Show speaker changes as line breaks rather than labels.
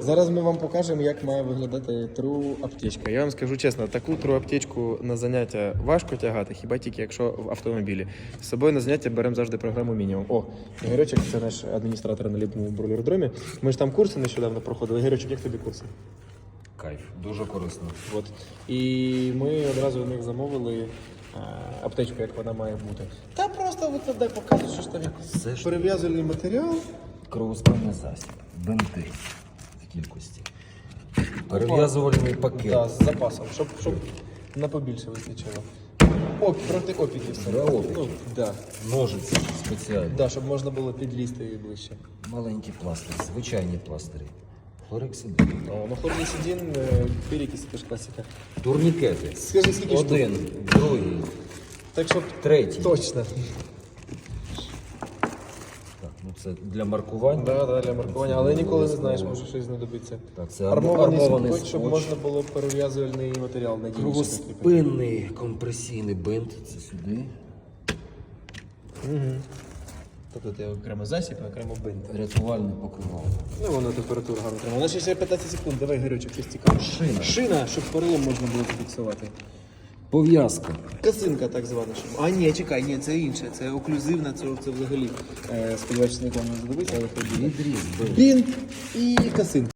Зараз ми вам покажемо, як має виглядати тру аптечка. Я вам скажу чесно, таку тру аптечку на заняття важко тягати, хіба тільки якщо в автомобілі. З собою на заняття беремо завжди програму мінімум. О, Ігорючик, це наш адміністратор на літньому бройлердромі. Ми ж там курси нещодавно проходили. Ігорючик, як тобі курси?
Кайф, дуже корисно.
От. І ми одразу у них замовили аптечку, як вона має бути. Та просто от дай показуй, що ж там. Перев'язувальний матеріал.
кровоспинний засіб, бинти в кількості. Перев'язувальний пакет.
Да, з запасом, щоб, щоб на побільше вистачило. Оп, проти опіків. все.
Для опіків.
Ну, да.
Ножиці спеціальні.
Да, щоб можна було підлізти і ближче.
Маленькі пластирі, звичайні пластирі. Хлорексидин.
О, ну хлоргексидин, е, перекись, це ж класика.
Турнікети.
Скажи, скільки штук?
Один, другий,
Так, щоб
третій.
точно.
Ну це для маркування.
Да, да, для маркування, але ніколи не знаєш, може щось знадобиться.
Так, це
Армований,
армований
скотч, щоб
скотч.
можна було перев'язувальний матеріал надійніше закріпити.
Кровоспинний компресійний бинт. Це сюди.
Тобто ти окремо засіб, а окремо бинт.
Рятувальне покривало.
Ну, воно температуру гарно тримає. У нас ще 15 секунд, давай, Герючик, щось цікаве.
Шина.
Шина, щоб перелом можна було зафіксувати.
Пов'язка.
Касинка так звана. Щоб... А ні, чекай, ні, це інше. Це оклюзивна, це, це взагалі. Е, сподіваюся, не вам не знадобиться, але
бинт.
Бінт і косинка.